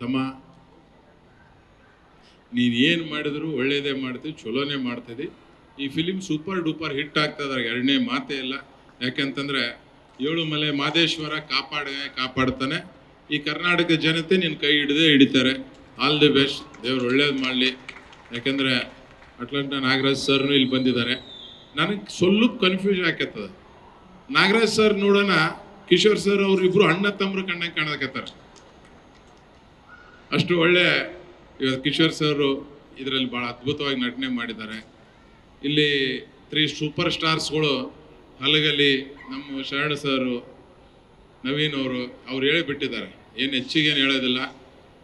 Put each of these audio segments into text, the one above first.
ತಮ್ಮ ನೀನು ಏನು ಮಾಡಿದ್ರು ಒಳ್ಳೆಯದೇ ಮಾಡ್ತೀವಿ, ಚಲೋನೇ ಮಾಡ್ತೀವಿ ಈ ಫಿಲಿಮ್ ಸೂಪರ್ ಡೂಪರ್ ಹಿಟ್ ಆಗ್ತದ ಎರಡನೇ ಮಾತೇ ಇಲ್ಲ. ಯಾಕಂತಂದ್ರೆ ಏಳು ಮಲೆ ಮಾದೇಶ್ವರ ಕಾಪಾಡ ಕಾಪಾಡ್ತಾನೆ. ಈ ಕರ್ನಾಟಕ ಜನತೆ ನಿನ್ನ ಕೈ ಹಿಡಿದೇ ಹಿಡಿತಾರೆ. ಆಲ್ ದಿ ಬೆಸ್ಟ್ ದೇವ್ರು ಒಳ್ಳೇದು ಮಾಡಲಿ. ಯಾಕಂದ್ರೆ ಅಟ್ಲಂಟ ನಾಗರಾಜ್ ಸರ್ನು ಇಲ್ಲಿ ಬಂದಿದ್ದಾರೆ. ನನಗೆ ಸೊಲ್ಲು ಕನ್ಫ್ಯೂಷನ್ ಆಕತ್ತದ ನಾಗರಾಜ್ ಸರ್ ನೋಡೋಣ, ಕಿಶೋರ್ ಸರ್ ಅವರಿಬ್ಬರು ಅಣ್ಣ ತಮ್ಮರು ಕಣ್ಣಾಗ ಕಾಣಕತ್ತಾರ ಅಷ್ಟು ಒಳ್ಳೆ ಇವತ್ತು ಕಿಶೋರ್ ಸರ್ ಇದರಲ್ಲಿ ಭಾಳ ಅದ್ಭುತವಾಗಿ ನಟನೆ ಮಾಡಿದ್ದಾರೆ. ಇಲ್ಲಿ ತ್ರೀ ಸೂಪರ್ ಸ್ಟಾರ್ಸ್ಗಳು ಹಲಗಲಿ ನಮ್ಮ ಶರಣ ಸರು ನವೀನ್ ಅವರು, ಅವ್ರು ಹೇಳಿಬಿಟ್ಟಿದ್ದಾರೆ. ಏನು ಹೆಚ್ಚಿಗೆ ಏನು ಹೇಳೋದಿಲ್ಲ.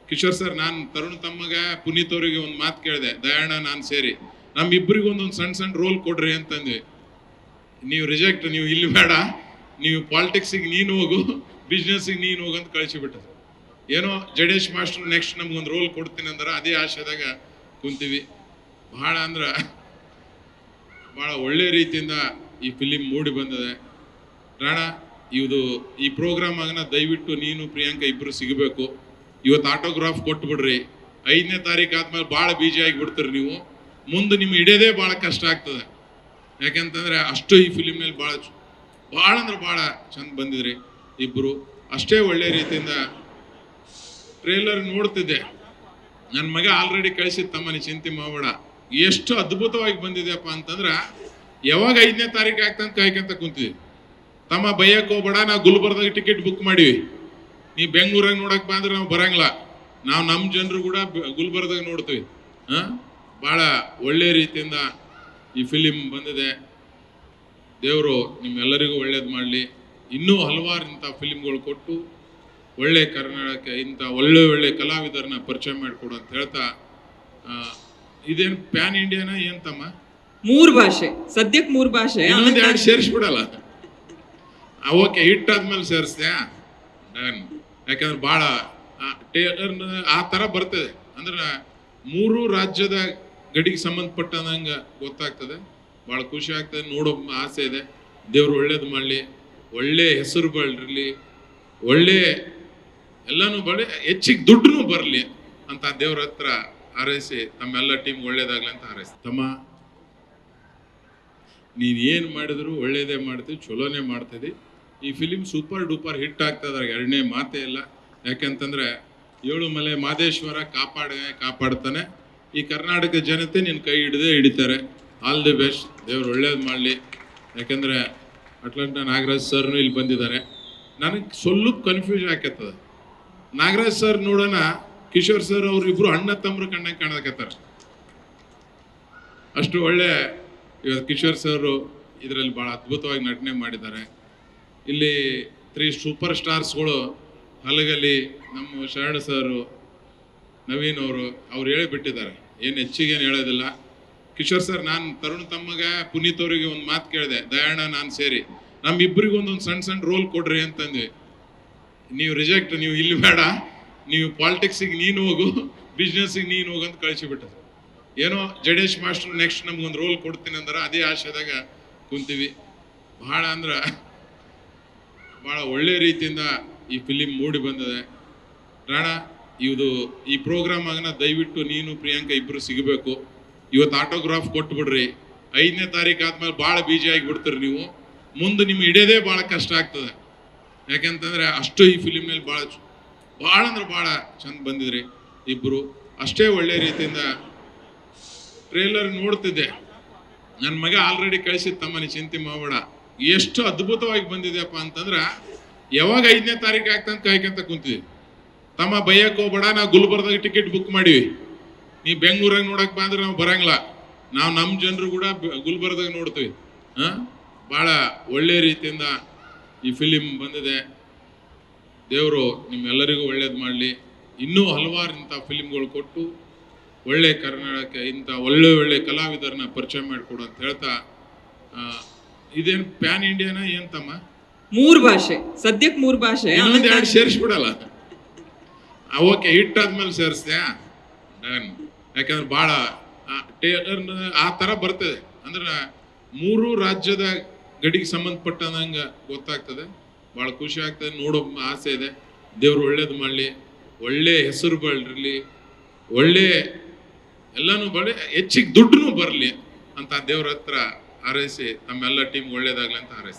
ಕಿಶೋರ್ ಸರ್, ನಾನು ತರುಣ್ ತಮ್ಮಗ ಪುನೀತ್ ಅವರಿಗೆ ಒಂದು ಮಾತು ಕೇಳಿದೆ, ದಯಾಣ ನಾನು ಸೇರಿ. ನಮ್ಮಿಬ್ಬರಿಗೂ ಒಂದೊಂದು ಸಣ್ಣ ಸಣ್ಣ ರೋಲ್ ಕೊಡ್ರಿ ಅಂತಂದ್ವಿ. ನೀವು ರಿಜೆಕ್ಟ್, ನೀವು ಇಲ್ಲಿ ಬೇಡ, ನೀವು ಪಾಲಿಟಿಕ್ಸಿಗೆ ನೀನು ಹೋಗು ಬಿಸ್ನೆಸ್ಸಿಗೆ ನೀನು ಹೋಗು ಅಂತ ಕಳಿಸಿಬಿಟ್ಟ ಏನೋ ಜಡೇಶ್ ಮಾಸ್ಟರ್ ನೆಕ್ಸ್ಟ್ ನಮ್ಗೊಂದು ರೋಲ್ ಕೊಡ್ತೀನಿ ಅಂದ್ರೆ, ಅದೇ ಆಶೆದಾಗ ಕುಂತೀವಿ. ಭಾಳ ಅಂದ್ರೆ ಭಾಳ ಒಳ್ಳೆ ರೀತಿಯಿಂದ ಈ ಫಿಲಿಮ್ ಮೂಡಿ ಬಂದಿದೆ. ರಾಣ ಇದು ಈ ಪ್ರೋಗ್ರಾಮ್ ಆಗನ ದಯವಿಟ್ಟು ನೀನು, ಪ್ರಿಯಾಂಕ ಇಬ್ಬರು ಸಿಗಬೇಕು. ಇವತ್ತು ಆಟೋಗ್ರಾಫ್ ಕೊಟ್ಬಿಡ್ರಿ. ಐದನೇ ತಾರೀಕು ಆದ್ಮೇಲೆ ಭಾಳ ಬೀಜಿ ಆಗಿಬಿಡ್ತೀರಿ ನೀವು. ಮುಂದೆ ನಿಮ್ಗೆ ಹಿಡಿಯೋದೇ ಭಾಳ ಕಷ್ಟ ಆಗ್ತದೆ. ಯಾಕೆಂತಂದ್ರೆ ಅಷ್ಟು ಈ ಫಿಲಿಮ್ನಲ್ಲಿ ಭಾಳ ಭಾಳ ಅಂದ್ರೆ ಭಾಳ ಚಂದ ಬಂದಿದ್ರಿ ಇಬ್ಬರು ಅಷ್ಟೇ ಒಳ್ಳೆ ರೀತಿಯಿಂದ ಟ್ರೇಲರ್ ನೋಡ್ತಿದ್ದೆ. ನನ್ನ ಮಗ ಆಲ್ರೆಡಿ ಕಳಿಸಿದ್ ತಮ್ಮನಿ, ಚಿಂತೆ ಮಾಡಬೇಡ ಎಷ್ಟು ಅದ್ಭುತವಾಗಿ ಬಂದಿದೆಯಪ್ಪ ಅಂತಂದ್ರೆ, ಯಾವಾಗ ಐದನೇ ತಾರೀಕು ಆಗ್ತಂತ ಕಾಯ್ಕೊಂತ ಕುಂತಿದ್ವಿ. ತಮ್ಮ ಬೈಯಕ್ಕೆ ಹೋಗ್ಬೇಡ, ನಾವು ಗುಲ್ಬರ್ದಾಗ ಟಿಕೆಟ್ ಬುಕ್ ಮಾಡಿವಿ. ನೀ ಬೆಂಗಳೂರಾಗ ನೋಡಕ್ಕೆ ಬಂದ್ರೆ ನಾವು ಬರಂಗಿಲ್ಲ. ನಾವು ನಮ್ಮ ಜನರು ಕೂಡ ಗುಲ್ಬರ್ದಾಗ ನೋಡ್ತೀವಿ. ಹಾ? ಭಾಳ ಒಳ್ಳೆ ರೀತಿಯಿಂದ ಈ ಫಿಲಿಮ್ ಬಂದಿದೆ. ದೇವರು ನಿಮ್ಮೆಲ್ಲರಿಗೂ ಒಳ್ಳೇದು ಮಾಡಲಿ. ಇನ್ನೂ ಹಲವಾರು ಇಂಥ ಫಿಲಿಮ್ಗಳು ಕೊಟ್ಟು ಒಳ್ಳೆ ಕರ್ನಾಟಕ ಇಂಥ ಒಳ್ಳೆ ಒಳ್ಳೆ ಕಲಾವಿದರನ್ನ ಪರಿಚಯ ಮಾಡಿಕೊಡು ಅಂತ ಹೇಳ್ತಾ ಇದೇನು ಪ್ಯಾನ್ ಇಂಡಿಯಾನ ಏನ್ತಮ್ಮ ಮೂರು ಮೂರ್ ಭಾಷೆ. ಸದ್ಯಕ್ಕೆ ಮೂರು ಭಾಷೆ. ಇನ್ನೊಂದ್ ಎರಡು ಸೇರಿಸ್ಬಿಡಲ್ಲ ಓಕೆ ಹಿಟ್ ಆದ್ಮೇಲೆ ಸೇರಿಸ್ದೆ ಡನ್. ಯಾಕಂದ್ರೆ ಭಾಳ ಆ ಥರ ಬರ್ತದೆ. ಅಂದ್ರೆ ಮೂರು ರಾಜ್ಯದ ಗಡಿಗೆ ಸಂಬಂಧಪಟ್ಟಂಗ ಗೊತ್ತಾಗ್ತದೆ. ಭಾಳ ಖುಷಿ ಆಗ್ತದೆ ನೋಡೋ ಆಸೆ ಇದೆ. ದೇವ್ರು ಒಳ್ಳೇದು ಮಾಡಲಿ ಒಳ್ಳೆ ಹೆಸರು ಬಳ್ಳಿ ಒಳ್ಳೆ ಎಲ್ಲನೂ ಬಳಿ, ಹೆಚ್ಚಿಗೆ ದುಡ್ಡು ಬರಲಿ ಅಂತ ದೇವ್ರ ಹತ್ರ ಹಾರೈಸಿ, ತಮ್ಮೆಲ್ಲ ಟೀಮ್ ಒಳ್ಳೇದಾಗ್ಲಿ ಅಂತ ಹಾರೈಸಿ. ತಮ್ಮ, ನೀನು ಏನು ಮಾಡಿದ್ರು ಒಳ್ಳೇದೇ ಮಾಡ್ತೀವಿ, ಚಲೋನೇ ಮಾಡ್ತಿದ್ದಿ ಈ ಫಿಲಿಮ್ ಸೂಪರ್ ಡೂಪರ್ ಹಿಟ್ ಆಗ್ತದ ಎರಡನೇ ಮಾತೇ ಇಲ್ಲ. ಯಾಕಂತಂದ್ರೆ, ಏಳು ಮಲೆ ಮಾದೇಶ್ವರ ಕಾಪಾಡ, ಕಾಪಾಡ್ತಾನೆ. ಈ ಕರ್ನಾಟಕ ಜನತೆ ನಿನ್ನ ಕೈ ಹಿಡಿದೇ ಹಿಡಿತಾರೆ. ಆಲ್ ದಿ ಬೆಸ್ಟ್ ದೇವ್ರು ಒಳ್ಳೇದು ಮಾಡಲಿ. ಯಾಕಂದ್ರೆ, ಅಟ್ಲಾಂಟ ನಾಗರಾಜ್ ಸರ್ನು ಇಲ್ಲಿ ಬಂದಿದ್ದಾರೆ. ನನಗೆ ಸ್ವಲ್ಪ ಕನ್ಫ್ಯೂಷನ್ ಆಕತ್ತದ ನಾಗರಾಜ್ ಸರ್ ನೋಡೋಣ, ಕಿಶೋರ್ ಸರ್ ಅವ್ರು ಇಬ್ರು ಅಣ್ಣ ತಮ್ಮರು ಕಣ್ಣಾಗ ಕಾಣಕತ್ತಾರ. ಅಷ್ಟು ಒಳ್ಳೆ ಕಿಶೋರ್ ಸರ್ ಇದರಲ್ಲಿ ಭಾಳ ಅದ್ಭುತವಾಗಿ ನಟನೆ ಮಾಡಿದ್ದಾರೆ. ಇಲ್ಲಿ ತ್ರೀ ಸೂಪರ್ ಸ್ಟಾರ್ಸ್ಗಳು, ಹಲಗಲಿ, ನಮ್ಮ ಶರಣ ಸರು, ನವೀನ್ ಅವರು, ಅವ್ರು ಹೇಳಿಬಿಟ್ಟಿದ್ದಾರೆ. ಏನು ಹೆಚ್ಚಿಗೆ ಏನು ಹೇಳೋದಿಲ್ಲ. ಕಿಶೋರ್ ಸರ್, ನಾನು ತರುಣ್ ತಮ್ಮಗ, ಪುನೀತ್ ಅವರಿಗೆ ಒಂದು ಮಾತು ಕೇಳಿದೆ ದಯಾಣ ನಾನು ಸೇರಿ ನಮ್ಮಿಬ್ಬರಿಗೂ ಒಂದೊಂದು ಸಣ್ಣ ಸಣ್ಣ ರೋಲ್ ಕೊಡ್ರಿ ಅಂತಂದ್ವಿ. ನೀವು ರಿಜೆಕ್ಟ್ ನೀವು ಇಲ್ಲಿ ಬೇಡ. ನೀವು ಪಾಲಿಟಿಕ್ಸಿಗೆ ನೀನು ಹೋಗು ಬಿಸ್ನೆಸ್ಸಿಗೆ ನೀನು ಹೋಗು ಅಂತ ಕಳಿಸಿಬಿಟ್ಟ ಏನೋ ಜಡೇಶ್ ಮಾಸ್ಟರ್ ನೆಕ್ಸ್ಟ್ ನಮ್ಗೊಂದು ರೋಲ್ ಕೊಡ್ತೀನಿ ಅಂದ್ರೆ, ಅದೇ ಆಶೆದಾಗ ಕುಂತೀವಿ. ಭಾಳ ಅಂದ್ರೆ ಭಾಳ ಒಳ್ಳೆ ರೀತಿಯಿಂದ ಈ ಫಿಲಿಮ್ ಮೂಡಿ ಬಂದಿದೆ. ರಾಣ ಇದು ಈ ಪ್ರೋಗ್ರಾಮ್ ಆಗನ ದಯವಿಟ್ಟು ನೀನು, ಪ್ರಿಯಾಂಕಾ ಇಬ್ಬರು ಸಿಗಬೇಕು. ಇವತ್ತು ಆಟೋಗ್ರಾಫ್ ಕೊಟ್ಬಿಡ್ರಿ. ಐದನೇ ತಾರೀಕು ಆದ್ಮೇಲೆ ಭಾಳ ಬೀಜಿ ಆಗಿಬಿಡ್ತೀರಿ ನೀವು. ಮುಂದೆ ನಿಮ್ಗೆ ಹಿಡಿಯೋದೇ ಭಾಳ ಕಷ್ಟ ಆಗ್ತದೆ. ಯಾಕೆಂತಂದ್ರೆ ಅಷ್ಟು ಈ ಫಿಲಿಮ್ನಲ್ಲಿ ಭಾಳ ಭಾಳ ಅಂದ್ರೆ ಭಾಳ ಚಂದ ಬಂದಿದ್ರಿ ಇಬ್ಬರು ಅಷ್ಟೇ ಒಳ್ಳೆ ರೀತಿಯಿಂದ ಟ್ರೇಲರ್ ನೋಡ್ತಿದ್ದೆ. ನನ್ನ ಮಗ ಆಲ್ರೆಡಿ ಕಳಿಸಿದ ತಮ್ಮನಿ ಚಿಂತೆ ಮಾಡಬೇಡ. ಎಷ್ಟು ಅದ್ಭುತವಾಗಿ ಬಂದಿದೆಯಪ್ಪ ಅಂತಂದ್ರೆ, ಯಾವಾಗ ಐದನೇ ತಾರೀಕು ಆಗ್ತಂತ ಕಾಯ್ಕೊಂತ ಕುಂತಿದ್ವಿ ತಮ್ಮ ಬೈಯಕ್ಕೆ ಹೋಗ್ಬೇಡ, ನಾವು ಗುಲ್ಬರ್ದಾಗ ಟಿಕೆಟ್ ಬುಕ್ ಮಾಡಿವಿ. ನೀ ಬೆಂಗಳೂರಾಗ ನೋಡಕ್ ಬಂದ್ರೆ ನಾವು ಬರಂಗಿಲ್ಲ. ನಾವು ನಮ್ಮ ಜನರು ಕೂಡ ಗುಲ್ಬರ್ದಾಗ ನೋಡ್ತೀವಿ. ಹಾಂ? ಭಾಳ ಒಳ್ಳೆ ರೀತಿಯಿಂದ ಈ ಫಿಲಿಮ್ ಬಂದಿದೆ. ದೇವರು ನಿಮ್ಮೆಲ್ಲರಿಗೂ ಒಳ್ಳೇದು ಮಾಡಲಿ. ಇನ್ನೂ ಹಲವಾರು ಇಂಥ ಫಿಲಿಮ್ಗಳು ಕೊಟ್ಟು ಒಳ್ಳೆ ಕರ್ನಾಟಕಕ್ಕೆ ಇಂಥ ಒಳ್ಳೆ ಒಳ್ಳೆ ಕಲಾವಿದರನ್ನ ಪರಿಚಯ ಮಾಡಿಕೊಡು ಅಂತ ಹೇಳ್ತಾ ಇದೇನು ಪ್ಯಾನ್ ಇಂಡಿಯಾನ ಏನ್ ಮೂರು ಮೂರ್ ಭಾಷೆ. ಸದ್ಯಕ್ಕೆ ಮೂರು ಭಾಷೆ. ಇನ್ನೊಂದ್ ಎರಡು ಸೇರಿಸ್ಬಿಡಲ್ಲ. ಓಕೆ ಹಿಟ್ ಆದ್ಮೇಲೆ ಸೇರಿಸ್ದೆ ಡನ್. ಯಾಕಂದ್ರೆ ಭಾಳ ಟೇಲರ್ ಆ ಥರ ಬರ್ತದೆ. ಅಂದ್ರೆ ಮೂರು ರಾಜ್ಯದ ಗಡಿಗೆ ಸಂಬಂಧಪಟ್ಟಂಗೆ ಗೊತ್ತಾಗ್ತದೆ. ಭಾಳ ಖುಷಿ ಆಗ್ತದೆ, ನೋಡೋ ಆಸೆ ಇದೆ. ದೇವ್ರು ಒಳ್ಳೇದು ಮಾಡಲಿ, ಒಳ್ಳೆ ಹೆಸರು ಬರಲಿ ಒಳ್ಳೆ ಎಲ್ಲನೂ ಬಳಿ ಹೆಚ್ಚಿಗೆ ದುಡ್ಡು ಬರಲಿ ಅಂತ ದೇವ್ರ ಹತ್ರ ಹಾರೈಸಿ ತಮ್ಮೆಲ್ಲ ಟೀಮ್ ಒಳ್ಳೇದಾಗಲಿ ಅಂತ ಹಾರೈಸ್ತೀನಿ.